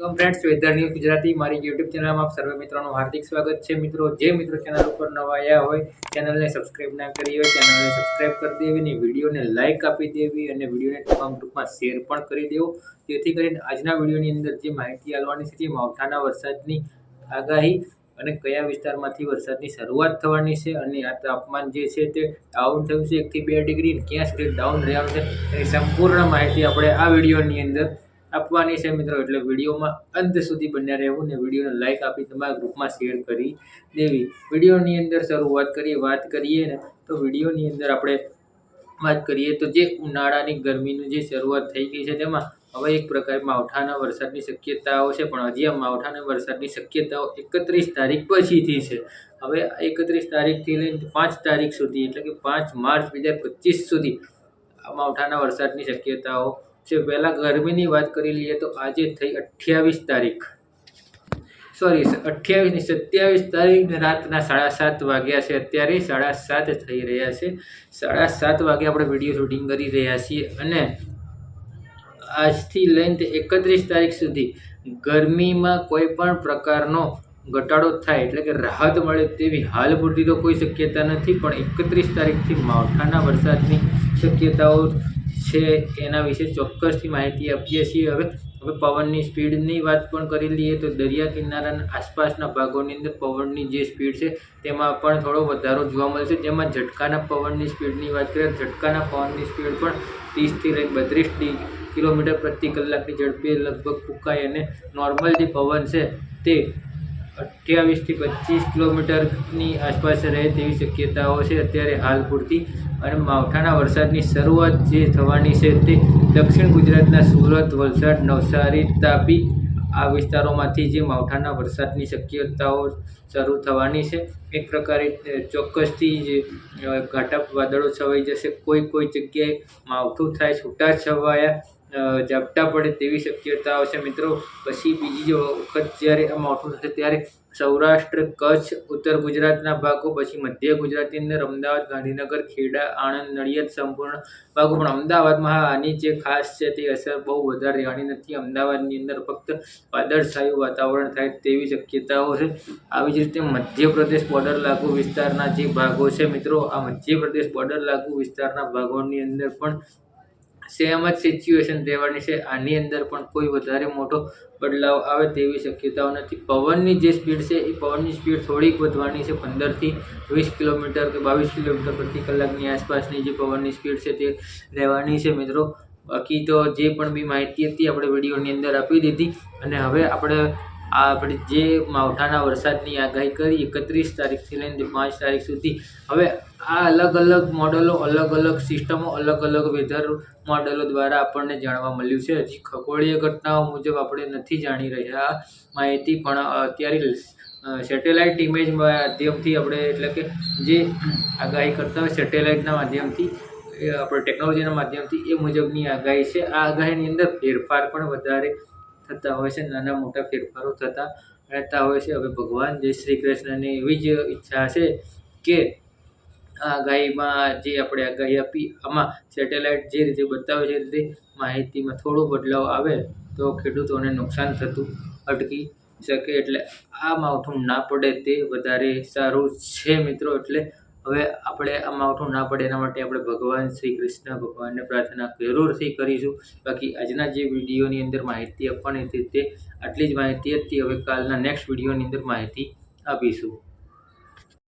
Welcome friends weather news Gujarati, મારી YouTube ચેનલમાં આપ સર્વે મિત્રોનું હાર્દિક સ્વાગત છે. મિત્રો, જે મિત્રો ચેનલ ઉપર નવા આવ્યા હોય ચેનલને સબસ્ક્રાઇબ ના કરી હોય ચેનલને સબસ્ક્રાઈબ કરી દેવી અને વિડીયોને લાઇક આપી દેવી અને વિડીયોને તમામ ટૂંકમાં શેર પણ કરી દેવો. જેથી કરીને આજના વિડીયોની અંદર જે માહિતી આવવાની છે, જે માવઠાના વરસાદની આગાહી અને કયા વિસ્તારમાંથી વરસાદની શરૂઆત થવાની છે અને આ તાપમાન જે છે તે ડાઉન થયું છે એકથી બે ડિગ્રી ક્યાં સુધી ડાઉન રહ્યા છે, એની સંપૂર્ણ માહિતી આપણે આ વિડીયોની અંદર આપવાની છે મિત્રો. એટલે વિડીયોમાં અંત સુધી બન્યા રહેવું ને વિડીયોને લાઇક આપી તમારા ગ્રુપમાં શેર કરી દેવી. વિડીયોની અંદર શરૂઆત કરીએ, વાત કરીએ ને તો વિડીયોની અંદર આપણે વાત કરીએ તો જે ઉનાળાની ગરમીની જે શરૂઆત થઈ ગઈ છે તેમાં હવે એક પ્રકાર માવઠાના વરસાદની શક્યતાઓ છે, પણ હજી આ માવઠાના વરસાદની શક્યતાઓ એકત્રીસ તારીખ પછીથી છે. હવે એકત્રીસ તારીખથી લઈને પાંચ તારીખ સુધી, એટલે કે પાંચ માર્ચ બે પચીસ સુધી આ માવઠાના વરસાદની શક્યતાઓ છે પહેલાં ગરમીની વાત કરી લઈએ તો આજે થઈ અઠ્યાવીસ તારીખ. સોરી અઠ્યાવીસની સત્યાવીસ તારીખ રાતના સાડા સાત વાગ્યા છે. અત્યારે સાડા સાત થઈ રહ્યા છે. સાડા સાત વાગે આપણે વીડિયો શૂટિંગ કરી રહ્યા છીએ અને આજથી લઈને એકત્રીસ તારીખ સુધી ગરમીમાં કોઈ પણ પ્રકારનો ઘટાડો થાય એટલે કે રાહત મળે તેવી હાલ પૂરતી તો કોઈ શક્યતા નથી, પણ એકત્રીસ તારીખથી માવઠાના વરસાદની શક્યતાઓ છે એના વિશે ચોક્કસથી માહિતી આપીએ છીએ. હવે હવે પવનની સ્પીડની વાત પણ કરી લઈએ તો દરિયા કિનારાના આસપાસના ભાગોની અંદર પવનની જે સ્પીડ છે તેમાં પણ થોડો વધારો જોવા મળશે. જેમાં ઝટકાના પવનની સ્પીડની વાત કરીએ, ઝટકાના પવનની સ્પીડ પણ ત્રીસથી લઈ બત્રીસ કિલોમીટર પ્રતિ કલાકની ઝડપે લગભગ ફૂંકાય અને નોર્મલ જે પવન છે તે અઠ્યાવીસથી પચીસ કિલોમીટરની આસપાસ રહે તેવી શક્યતાઓ છે. અત્યારે હાલ પૂરતી અને માવઠાના વરસાદની શરૂઆત જે થવાની છે તે દક્ષિણ ગુજરાતના સુરત, વલસાડ, નવસારી તાપી આ વિસ્તારોમાંથી જે માવઠાના વરસાદની શક્યતાઓ શરૂ થવાની છે. એક પ્રકારે ચોક્કસથી જે ઘાટા વાદળો છવાઈ જશે. કોઈ કોઈ જગ્યાએ માવઠું થાય છૂટા છવાયા ઝાપટા પડે તેવી શક્યતાઓ છે મિત્રો. પછી બીજી વખત જ્યારે આ માવઠું થશે ત્યારે સૌરાષ્ટ્ર, કચ્છ, ઉત્તર ગુજરાતના ભાગો, પછી મધ્ય ગુજરાતની અંદર અમદાવાદ, ગાંધીનગર, ખેડા, આણંદ, નડિયાદ સંપૂર્ણ ભાગો. પણ અમદાવાદમાં આની જે ખાસ છે તે અસર બહુ વધારે રહેવાની નથી. અમદાવાદની અંદર ફક્ત વાદળછાયું વાતાવરણ થાય તેવી શક્યતાઓ છે. આવી જ રીતે મધ્યપ્રદેશ બોર્ડર લાગુ વિસ્તારના જે ભાગો છે મિત્રો, આ મધ્યપ્રદેશ બોર્ડર લાગુ વિસ્તારના ભાગોની અંદર પણ સેમ જ સિચ્યુએશન રહેવાની છે. આની અંદર પણ કોઈ વધારે મોટો બદલાવ આવે તેવી શક્યતાઓ નથી. પવનની જે સ્પીડ છે, એ પવનની સ્પીડ થોડીક વધવાની છે. પંદરથી વીસ કિલોમીટર કે બાવીસ કિલોમીટર પ્રતિ કલાકની આસપાસની જે પવનની સ્પીડ છે તે રહેવાની છે મિત્રો. બાકી તો જે પણ બી માહિતી હતી, આપણે વિડીયોની અંદર આપી દીધી. અને હવે આપણે આ આપણે જે માવઠાના વરસાદની આગાહી કરી, એકત્રીસ તારીખથી લઈને પાંચ તારીખ સુધી. હવે આ અલગ અલગ મોડલો, અલગ અલગ સિસ્ટમો, અલગ અલગ વેધર મોડલો દ્વારા આપણને જાણવા મળ્યું છે. હજી ખગોળીય ઘટનાઓ મુજબ આપણે નથી જાણી રહ્યા માહિતી, પણ અત્યારે સેટેલાઇટ ઇમેજ માધ્યમથી આપણે, એટલે કે જે આગાહી કરતા હોય સેટેલાઇટના માધ્યમથી આપણે ટેકનોલોજીના માધ્યમથી એ મુજબની આગાહી છે. આ આગાહીની અંદર ફેરફાર પણ વધારે થતા હોય છે, નાના મોટા ફેરફારો થતા રહેતા હોય છે. હવે ભગવાન જય શ્રી કૃષ્ણની એવી જ ઈચ્છા છે કે આ ગાયમાં જે આપણે આગાહી આપી, આમાં સેટેલાઇટ જે રીતે બતાવે છે રીતે માહિતીમાં થોડો બદલાવ આવે તો ખેડૂતોને નુકસાન થતું અટકી શકે. એટલે આ માવઠું ના પડે તે વધારે સારું છે મિત્રો. એટલે હવે આપણે આ માવઠું ના પડે એના માટે આપણે ભગવાન શ્રી કૃષ્ણ ભગવાનને પ્રાર્થના જરૂરથી કરીશું. બાકી આજના જે વિડીયોની અંદર માહિતી આપવાની હતી તે આટલી જ માહિતી હતી. હવે કાલના નેક્સ્ટ વિડીયોની અંદર માહિતી આપીશું.